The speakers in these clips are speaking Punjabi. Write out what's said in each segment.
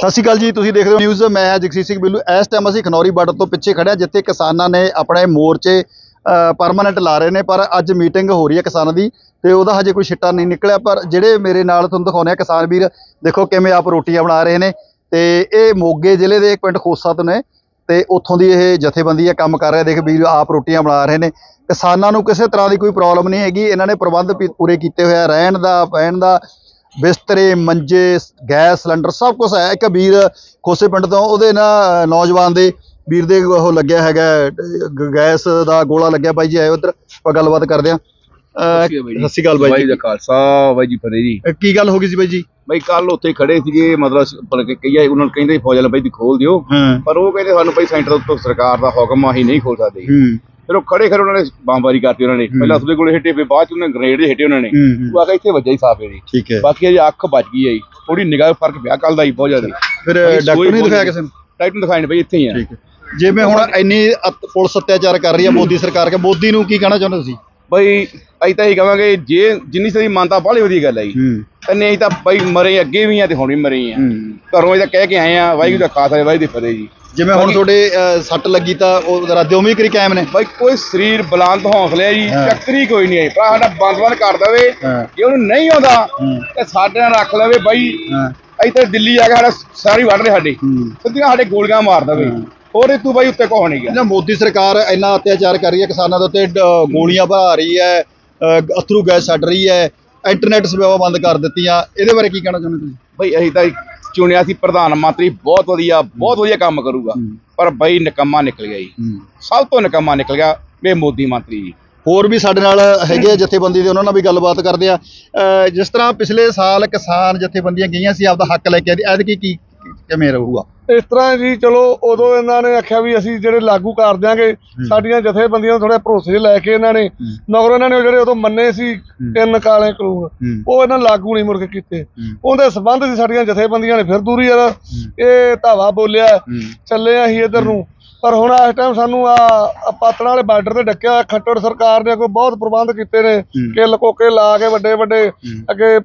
ਸਤਿ ਸ਼੍ਰੀ ਅਕਾਲ ਜੀ, ਤੁਸੀਂ ਦੇਖ ਰਹੇ ਹੋ ਨਿਊਜ਼ ਮੈਂ ਹਾਂ ਜਗਸੀਰ ਸਿੰਘ ਬਿੱਲੂ। ਇਸ ਟਾਈਮ ਅਸੀਂ ਖਨੌਰੀ ਬਾਰਡਰ ਤੋਂ ਪਿੱਛੇ ਖੜਿਆ ਜਿੱਥੇ ਕਿਸਾਨਾਂ ਨੇ ਆਪਣੇ ਮੋਰਚੇ ਪਰਮਾਨੈਂਟ ਲਾ ਰਹੇ ਨੇ, ਪਰ ਅੱਜ ਮੀਟਿੰਗ ਹੋ ਰਹੀ ਹੈ ਕਿਸਾਨਾਂ ਦੀ, ਤੇ ਉਹਦਾ ਹਜੇ ਕੋਈ ਛਿੱਟਾ ਨਹੀਂ ਨਿਕਲਿਆ। ਪਰ ਜਿਹੜੇ ਮੇਰੇ ਨਾਲ ਤੁਹਾਨੂੰ ਦਿਖਾਉਂਦੇ ਆ ਕਿਸਾਨ ਵੀਰ, ਦੇਖੋ ਕਿਵੇਂ ਆਪ ਰੋਟੀਆਂ ਬਣਾ ਰਹੇ ਨੇ। ਤੇ ਇਹ ਮੋਗੇ ਜ਼ਿਲ੍ਹੇ ਦੇ ਪਿੰਡ ਖੋਸਾ ਤੋਂ ਨੇ, ਤੇ ਉੱਥੋਂ ਦੀ ਇਹ ਜਥੇਬੰਦੀ ਹੈ ਕੰਮ ਕਰ ਰਿਹਾ ਦੇਖ ਵੀਰ, ਆਪ ਰੋਟੀਆਂ ਬਣਾ ਰਹੇ ਨੇ। ਕਿਸਾਨਾਂ ਨੂੰ ਕਿਸੇ ਤਰ੍ਹਾਂ ਦੀ ਕੋਈ ਪ੍ਰੋਬਲਮ ਨਹੀਂ ਹੈਗੀ। ਇਹਨਾਂ ਨੇ ਪ੍ਰਬੰਧ ਪੂਰੇ ਕੀਤੇ ਹੋਏ ਆ। ਰਹਿਣ ਦਾ ਪਹਿਣ ਦਾ ਬਿਸਤਰੇ ਮੰਜੇ ਗੈਸ ਸਿਲੰਡਰ ਸਭ ਕੁਝ ਹੈ। ਇੱਕ ਵੀਰ ਖੋਸੇ ਪਿੰਡ ਤੋਂ ਉਹਦੇ ਨਾ ਨੌਜਵਾਨ ਦੇ ਵੀਰ ਦੇ ਉਹ ਲੱਗਿਆ ਹੈਗਾ ਗੈਸ ਦਾ ਗੋਲਾ ਲੱਗਿਆ। ਬਾਈ ਜੀ ਆਏ ਉਧਰ ਆਪਾਂ ਗੱਲਬਾਤ ਕਰਦੇ ਆ ਸਤਿ ਸ਼੍ਰੀ ਅਕਾਲ ਬਾਈ ਜੀ। ਦਾ ਖਾਲਸਾ ਬਾਈ ਜੀ। ਫਤਿਹ ਜੀ। ਕੀ ਗੱਲ ਹੋ ਗਈ ਸੀ ਬਾਈ ਜੀ? ਬਾਈ ਕੱਲ ਉੱਥੇ ਖੜੇ ਸੀਗੇ ਮਤਲਬ ਪਰ ਕਿ ਕਈ ਉਹਨਾਂ ਨੂੰ ਕਹਿੰਦੇ ਫੌਜ ਵਾਲੇ ਬਾਈ ਦੀ ਖੋਲ ਦਿਓ। ਪਰ ਉਹ ਕਹਿੰਦੇ ਸਾਨੂੰ ਬਾਈ ਸੈਂਟਰ ਤੋਂ ਸਰਕਾਰ ਦਾ ਹੁਕਮ ਆ, ਅਸੀਂ ਨਹੀਂ ਖੋਲ ਸਕਦੇ। ਫਿਰ ਉਹ ਖੜੇ ਖੜੇ ਉਹਨਾਂ ਨੇ ਬੰਬਾਰੀ ਕਰਤੀ ਉਹਨਾਂ ਨੇ। ਪਹਿਲਾਂ ਉਸਦੇ ਕੋਲੇ ਹਿੱਟੇ ਫਿਰ ਬਾਅਦ ਚ ਉਹਨੇ ਗ੍ਰੇਡ ਹਿੱਟੇ ਉਹਨਾਂ ਨੇ। ਹੂੰ ਉਹ ਆ ਕੇ ਇੱਥੇ ਵੱਜਾ ਹੀ ਸਾਫੇ ਜੀ ਠੀਕ ਹੈ। ਬਾਕੀ ਅਜੇ ਅੱਖ ਬਚ ਗਈ ਹੈ ਜੀ। ਥੋੜੀ ਨਿਗਾਹ ਫ਼ਰਕ ਪਿਆ ਕੱਲ ਦਾ ਹੀ ਬਹੁਤ ਜ਼ਿਆਦਾ। ਫਿਰ ਡਾਕਟਰ ਨਹੀਂ ਦਿਖਾਇਆ ਕਿਸੇ ਨੂੰ? ਡਾਕਟਰ ਨੂੰ ਦਿਖਾਣੇ ਬਾਈ ਇੱਥੇ ਹੀ ਆ। ਠੀਕ ਹੈ। ਜਿਵੇਂ ਹੁਣ ਇੰਨੀ ਪੁਲਿਸ ਅਤਿਆਚਾਰ ਕਰ ਰਹੀ ਹੈ ਮੋਦੀ ਸਰਕਾਰ ਕੇ ਮੋਦੀ ਨੂੰ ਕੀ ਕਹਿਣਾ ਚਾਹੁੰਦੇ ਤੁਸੀਂ? ਬਾਈ ਅਸੀਂ ਤਾਂ ਇਹ ਕਹਾਂਗੇ ਜੇ ਜਿੰਨੀ ਸਦੀ ਮੰਨਤਾ ਬਾਹਲੀ ਵਧੀਆ ਗੱਲ ਹੈ ਜੀ। ਹੂੰ। ਤੇ ਨਹੀਂ ਤਾਂ ਬਾਈ ਮਰੇ ਅੱਗੇ ਵੀ ਆ ਤੇ ਹੁਣ ਵੀ ਮਰੇ ਆ। ਹੂੰ। ਘਰੋਂ ਇਹ ਤਾਂ ਕਹਿ ਕੇ ਆਏ ਆ ਵਾਹਿਗੁਰੂ ਦਾ ਖਾਲਸਾ ਵਾਹਿਗੁਰੂ ਦੀ ਫਤਿਹ ਜੀ। ਜਿਵੇਂ ਹੁਣ ਤੁਹਾਡੇ ਸੱਟ ਲੱਗੀ ਤਾਂ ਉਹ ਰਾਦੇ ਉਮੀ ਕਰੀ ਕਾਇਮ ਨੇ। ਬਾਈ ਕੋਈ ਸਰੀਰ ਬੁਲੰਦ ਹੌਸਲੇ ਆ ਜੀ ਹਾਂ। ਚੱਕਰੀ ਕੋਈ ਨਹੀਂ ਆਈ। ਭਰਾ ਸਾਡਾ ਬੰਦ ਬੰਦ ਕਰ ਦਵੇ। ਹਾਂ। ਜੇ ਉਹਨੂੰ ਨਹੀਂ ਆਉਂਦਾ ਹੂੰ। ਤੇ ਸਾਡੇ ਨਾਲ ਰੱਖ ਲਵੇ ਬਾਈ। ਹਾਂ। ਇੱਥੇ ਦਿੱਲੀ ਆ ਕੇ ਸਾਡਾ ਸਾਰੀ ਵੱਢ ਦੇ ਸਾਡੇ। ਹੂੰ। ਸਿੱਧੀਆਂ ਸਾਡੇ ਗੋਲੀਆਂ ਮਾਰ ਦਵੇ। ਹਾਂ। ਹੋਰ ਇਹ ਤੂੰ ਬਾਈ ਉੱਤੇ ਕੋਹ ਨਹੀਂ ਗਿਆ ਜਿਹੜਾ ਮੋਦੀ ਸਰਕਾਰ ਇੰਨਾ ਅਤਿਆਚਾਰ ਕਰ ਰਹੀ ਹੈ ਕਿਸਾਨਾਂ ਦੇ ਉੱਤੇ ਡ- ਗੋਲੀਆਂ ਭਰਾ ਰਹੀ ਹੈ ਅਥਰੂ ਗੈਸ ਛੱਡ ਰਹੀ ਹੈ ਇੰਟਰਨੈਟ ਸੇਵਾਵਾਂ ਬੰਦ ਕਰ ਦਿੱਤੀਆਂ। ਇਹਦੇ ਬਾਰੇ ਕੀ ਕਹਿਣਾ ਚਾਹੁੰਦੇ ਤੁਸੀਂ? ਬਾਈ ਅਸੀਂ ਤਾਂ ਚੁਣਿਆ ਸੀ ਪ੍ਰਧਾਨ ਮੰਤਰੀ ਬਹੁਤ ਵਧੀਆ ਬਹੁਤ ਵਧੀਆ ਕੰਮ ਕਰੂਗਾ। ਪਰ ਬਾਈ ਨਿਕੰਮਾ ਨਿਕਲ ਗਿਆ ਜੀ। ਸਭ ਤੋਂ ਨਿਕੰਮਾ ਨਿਕਲ ਗਿਆ ਇਹ ਮੋਦੀ ਮੰਤਰੀ ਜੀ। ਹੋਰ ਵੀ ਸਾਡੇ ਨਾਲ ਹੈਗੇ ਜਥੇਬੰਦੀ ਦੇ ਉਹਨਾਂ ਨਾਲ ਵੀ ਗੱਲਬਾਤ ਕਰਦੇ ਆ। ਜਿਸ ਤਰ੍ਹਾਂ ਪਿਛਲੇ ਸਾਲ ਕਿਸਾਨ ਜਥੇਬੰਦੀਆਂ ਗਈਆਂ ਸੀ ਆਪਦਾ ਹੱਕ ਲੈ ਕੇ ਐਤਕੀ ਕੀ ਕਿਵੇਂ ਰਹੂਗਾ? ਇਸ ਤਰ੍ਹਾਂ ਜੀ ਚਲੋ ਉਦੋਂ ਇਹਨਾਂ ਨੇ ਆਖਿਆ ਵੀ ਅਸੀਂ ਜਿਹੜੇ ਲਾਗੂ ਕਰ ਦਿਆਂਗੇ ਸਾਡੀਆਂ ਜਥੇਬੰਦੀਆਂ ਨੂੰ ਥੋੜਾ ਭਰੋਸੇ ਲੈ ਕੇ ਇਹਨਾਂ ਨੇ ਮਗਰ ਇਹਨਾਂ ਨੇ ਜਿਹੜੇ ਉਦੋਂ ਮੰਨੇ ਸੀ ਤਿੰਨ ਕਾਲੇ ਕਾਨੂੰਨ ਉਹ ਇਹਨਾਂ ਲਾਗੂ ਨਹੀਂ ਮੁੜ ਕੇ ਕੀਤੇ। ਉਹਦੇ ਸਬੰਧ ਸੀ ਸਾਡੀਆਂ ਜਥੇਬੰਦੀਆਂ ਨੇ ਫਿਰ ਦੂਰੀ ਯਾਰ ਇਹ ਧਾਵਾ ਬੋਲਿਆ ਚੱਲੇ ਆ ਅਸੀਂ ਇੱਧਰ ਨੂੰ। ਪਰ ਹੁਣ ਇਸ ਟਾਈਮ ਸਾਨੂੰ ਆ ਪਾਤੜਾਂ ਵਾਲੇ ਬਾਰਡਰ ਤੇ ਡੱਕਿਆ ਹੋਇਆ, ਖੱਟੜ ਸਰਕਾਰ ਨੇ ਕੋਈ ਬਹੁਤ ਪ੍ਰਬੰਧ ਕੀਤੇ ਨੇ ਹੂੰ। ਕਿ ਲਕੋਕੇ ਲਾ ਕੇ ਵੱਡੇ ਵੱਡੇ ਅੱਗੇ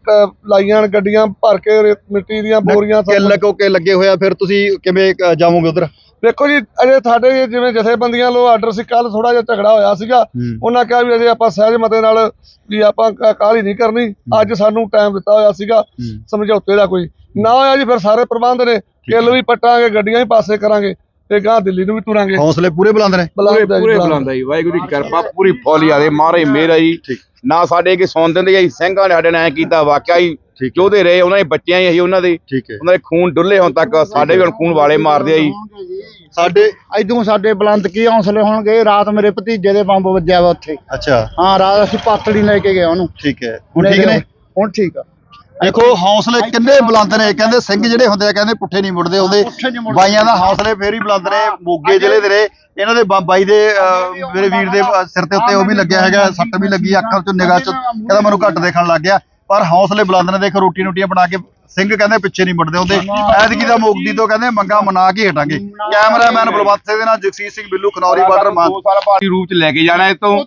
ਲਾਈਆਂ ਨੇ ਗੱਡੀਆਂ ਭਰ ਕੇ ਰੇਤ ਮਿੱਟੀ ਦੀਆਂ ਬੋਰੀਆਂ ਸਭ ਕਿੱਲ ਕੋਕੇ ਲੱਗੇ ਹੋਇਆ ਫਿਰ ਤੁਸੀਂ ਕਿਵੇਂ ਜਾਵੋਗੇ ਉਧਰ? ਦੇਖੋ ਜੀ ਅਜੇ ਸਾਡੇ ਜਿਵੇਂ ਜਥੇਬੰਦੀਆਂ ਲੋ ਆਰਡਰ ਸੀ ਕੱਲ ਥੋੜਾ ਜਿਹਾ ਝਗੜਾ ਹੋਇਆ ਸੀਗਾ। ਹੂੰ। ਉਹਨਾਂ ਕਿਹਾ ਵੀ ਅਜੇ ਆਪਾਂ ਸਹਿਜ ਮਤੇ ਨਾਲ ਵੀ ਆਪਾਂ ਕਾਹਲੀ ਨਹੀਂ ਕਰਨੀ। ਅੱਜ ਸਾਨੂੰ ਟਾਈਮ ਦਿੱਤਾ ਹੋਇਆ ਸੀਗਾ। ਸਮਝੌਤੇ ਦਾ ਕੋਈ। ਨਾ ਹੋਇਆ ਜੀ ਫਿਰ ਸਾਰੇ ਪ੍ਰਬੰਧ ਨੇ। ਕਿੱਲ ਵੀ ਪੱਟਾਂਗੇ ਗੱਡੀਆਂ ਵੀ ਪਾਸੇ ਕਰਾਂਗੇ। ਤੇ ਗਾਂ ਦਿੱਲੀ ਨੂੰ ਵੀ ਤੁਰਾਂਗੇ। ਹੌਸਲੇ ਪੂਰੇ ਬੁਲੰਦ ਨੇ। ਪੂਰੇ ਪੂਰੇ ਬੁਲਾਉਂਦਾ। ਜੀ ਵਾਹਿਗੁਰੂ ਦੀ ਕਿਰਪਾ ਪੂਰੀ ਫੌਲੀ ਆਦੇ ਮਾਰੇ ਮੇਰਾ ਜੀ। ਨਾ ਸਾਡੇ ਅੱਗੇ ਸੌਣ ਦਿੰਦੇ ਜੀ ਸਿੰਘਾਂ ਨੇ ਸਾਡੇ ਨਾਲ ਐਂ ਕੀਤਾ ਵਾਕਿਆ ਹੀ। ਚੋਦੇ ਰਹੇ ਉਹਨਾਂ ਦੇ ਬੱਚਿਆਂ ਹੀ ਅਸੀਂ ਉਹਨਾਂ ਦੇ ਠੀਕ ਹੈ। ਉਹਨਾਂ ਦੇ ਖੂਨ ਡੁੱਲੇ ਹੁਣ ਤੱਕ ਸਾਡੇ ਵੀ ਹੁਣ ਖੂਨ ਵਾਲੇ ਮਾਰਦੇ ਆ ਜੀ। ਸਾਡੇ ਇਦੋਂ ਸਾਡੇ ਬੁਲੰਦ ਕੀ ਹੌਸਲੇ ਹੋਣਗੇ? ਰਾਤ ਮੇਰੇ ਭਤੀਜੇ ਦੇ ਬੰਬ ਵੱਜਿਆ ਵਾ ਉੱਥੇ। ਅੱਛਾ। ਹਾਂ ਰਾਤ ਅਸੀਂ ਪਾਤੜੀ ਲੈ ਕੇ ਗਏ ਉਹਨੂੰ। ਠੀਕ ਹੈ। ਹੁਣ ਠੀਕ ਨੇ? ਹੁਣ ਠੀਕ ਆ। ਦੇਖੋ ਹੌਸਲੇ ਕਿੰਨੇ ਬੁਲੰਦ ਨੇ। ਕਹਿੰਦੇ ਸਿੰਘ ਜਿਹੜੇ ਹੁੰਦੇ ਆ ਕਹਿੰਦੇ ਪੁੱਠੇ ਨਹੀਂ ਮੁੜਦੇ ਹੁੰਦੇ। ਬਾਈਆਂ ਦਾ ਹੌਸਲੇ ਫੇਰ ਹੀ ਬੁਲੰਦ ਨੇ ਮੋਗੇ ਜ਼ਿਲ੍ਹੇ ਦੇ ਨੇ। ਇਹਨਾਂ ਦੇ ਬਾਈ ਦੇ ਮੇਰੇ ਵੀਰ ਦੇ ਸਿਰ ਤੇ ਉੱਤੇ ਉਹ ਵੀ ਲੱਗਿਆ ਹੈਗਾ ਸੱਟ ਵੀ ਲੱਗੀ ਅੱਖਾਂ ਚੋਂ ਨਿਗਾਹ ਚ ਕਹਿੰਦਾ ਮੈਨੂੰ ਘੱਟ ਦੇਖਣ ਲੱਗ ਗਿਆ। ਪਰ ਹੌਸਲੇ ਬੁਲੰਦ ਨੇ ਦੇਖੋ ਰੋਟੀ ਰੋਟੀਆਂ ਬਣਾ ਕੇ ਸਿੰਘ ਕਹਿੰਦੇ ਪਿੱਛੇ ਨਹੀਂ ਮੁੜਦੇ ਹੁੰਦੇ। ਐਤਕੀ ਦਾ ਮੋਗਦੀ ਤੋਂ ਕਹਿੰਦੇ ਮੰਗਾ ਮਨਾ ਕੇ ਹਟਾਂਗੇ। ਕੈਮਰਾਮੈਨ ਬਲਵੰਤ ਸਿੰਘ ਦੇ ਨਾਲ ਜਗਸੀਰ ਸਿੰਘ ਬਿੱਲੂ ਖਨੌਰੀ ਬਾਰਡਰ ਮਾਨ ਭਾਰਤੀ ਰੂਪ ਚ ਲੈ ਕੇ ਜਾਣਾ ਇਤੋਂ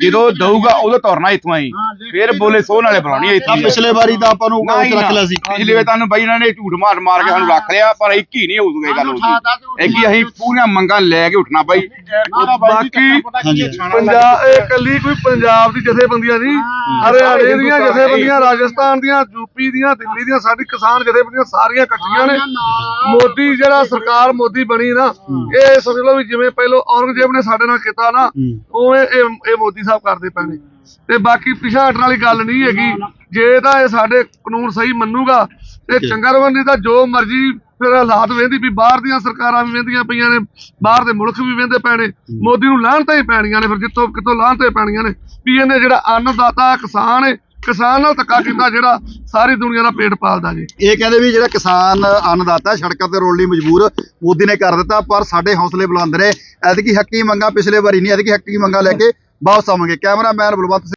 ਜਦੋਂ ਦਊਗਾ ਉਦੋਂ ਤੁਰਨਾ ਇੱਥੋਂ ਆਈ ਫਿਰ ਬੋਲੇ ਸੋਹ ਨਾਲੇ ਬਣਾਉਣੀ ਤਾਂ ਇੱਥੇ। ਪਿਛਲੇ ਵਾਰੀ ਤਾਂ ਆਪਾਂ ਨੂੰ ਰੱਖ ਲਿਆ ਸੀ। ਪਿਛਲੇ ਵੇ ਤੁਹਾਨੂੰ ਬਾਈ ਇਹਨਾਂ ਨੇ ਝੂਠ ਮਾਰ ਮਾਰ ਕੇ ਸਾਨੂੰ ਰੱਖ ਲਿਆ ਪਰ ਇੱਕ ਹੀ ਨਹੀਂ ਹੋਊਗਾ ਇਹ ਗੱਲ ਹੋਊਗੀ ਇੱਕ ਹੀ ਅਸੀਂ ਪੂਰੀਆਂ ਮੰਗਾਂ ਲੈ ਕੇ ਉੱਠਣਾ ਬਾਈ। ਬਾਕੀ ਪੰਜਾਬ ਇਹ ਕੱਲੀ ਕੋਈ ਪੰਜਾਬ ਦੀ ਜਥੇਬੰਦੀਆਂ ਨਹੀਂ। ਹਰਿਆਣੇ ਦੀਆਂ ਜਥੇਬੰਦੀਆਂ ਰਾਜਸਥਾਨ ਦੀਆਂ ਯੂਪੀ ਦੀਆਂ ਦਿੱਲੀ ਦੀਆਂ ਸਾਡੀ ਕਿਸਾਨ ਜਥੇਬੰਦੀਆਂ ਸਾਰੀਆਂ ਇਕੱਠੀਆਂ ਨੇ। ਮੋਦੀ ਜਿਹੜਾ ਸਰਕਾਰ ਮੋਦੀ ਬਣੀ ਨਾ ਇਹ ਸਮਝ ਲਓ ਵੀ ਜਿਵੇਂ ਪਹਿਲਾਂ ਔਰੰਗਜ਼ੇਬ ਨੇ ਸਾਡੇ ਨਾਲ ਕੀਤਾ ਨਾ ਉਵੇਂ ਇਹ ਇਹ ਮੋਦੀ ਸਾਹਿਬ ਕਰਦੇ ਪਏ ਨੇ। ਤੇ ਬਾਕੀ ਪਿਛਾ ਹਟਣ ਵਾਲੀ ਗੱਲ ਨਹੀਂ ਹੈਗੀ। ਜੇ ਤਾਂ ਇਹ ਸਾਡੇ ਕਾਨੂੰਨ ਸਹੀ ਮੰਨੂਗਾ ਤੇ ਚੰਗਾ ਰਹੂਗਾ ਨਹੀਂ ਤਾਂ ਜੋ ਮਰਜ਼ੀ ਫਿਰ ਹਾਲਾਤ ਵੇਂਦੀ ਵੀ ਬਾਹਰ ਦੀਆਂ ਸਰਕਾਰਾਂ ਵੀ ਵੇਂਦੀਆਂ ਪਈਆਂ ਨੇ ਬਾਹਰ ਦੇ ਮੁਲਕ ਵੀ ਵੇਂਦੇ ਪੈਣੇ ਮੋਦੀ ਨੂੰ ਲਾਹਨਤਾਂ ਹੀ ਪੈਣੀਆਂ ਨੇ ਫਿਰ ਜਿੱਥੋਂ ਕਿਤੋਂ ਲਾਹਨਤਾਂ ਹੀ ਪੈਣੀਆਂ ਨੇ। ਵੀ ਇਹਨੇ ਜਿਹੜਾ ਅੰਨਦਾਤਾ ਕਿਸਾਨ ਹੈ ਕਿਸਾਨ ਨਾਲ ਧੱਕਾ ਕੀਤਾ ਜਿਹੜਾ ਸਾਰੀ ਦੁਨੀਆ ਦਾ ਪੇਟ ਪਾਲਦਾ ਜੀ। ਇਹ ਕਹਿੰਦੇ ਵੀ ਜਿਹੜਾ ਕਿਸਾਨ ਅੰਨਦਾਤਾ ਸੜਕਾਂ ਤੇ ਰੋਣ ਲਈ ਮਜਬੂਰ, ਮੋਦੀ ਨੇ ਕਰ ਦਿੱਤਾ, ਪਰ ਸਾਡੇ ਹੌਸਲੇ ਬੁਲੰਦ ਨੇ। ਐਤਕੀ ਹੱਕੀ ਮੰਗਾ ਪਿਛਲੇ ਵਾਰੀ ਨਹੀਂ, ਐਤਕੀ ਹੱਕੀ ਮੰਗਾ ਲੈ ਕੇ ਵਾਪਸ ਆਵਾਂਗੇ। ਕੈਮਰਾਮੈਨ ਬਲਵੰਤ ਸਿੰਘ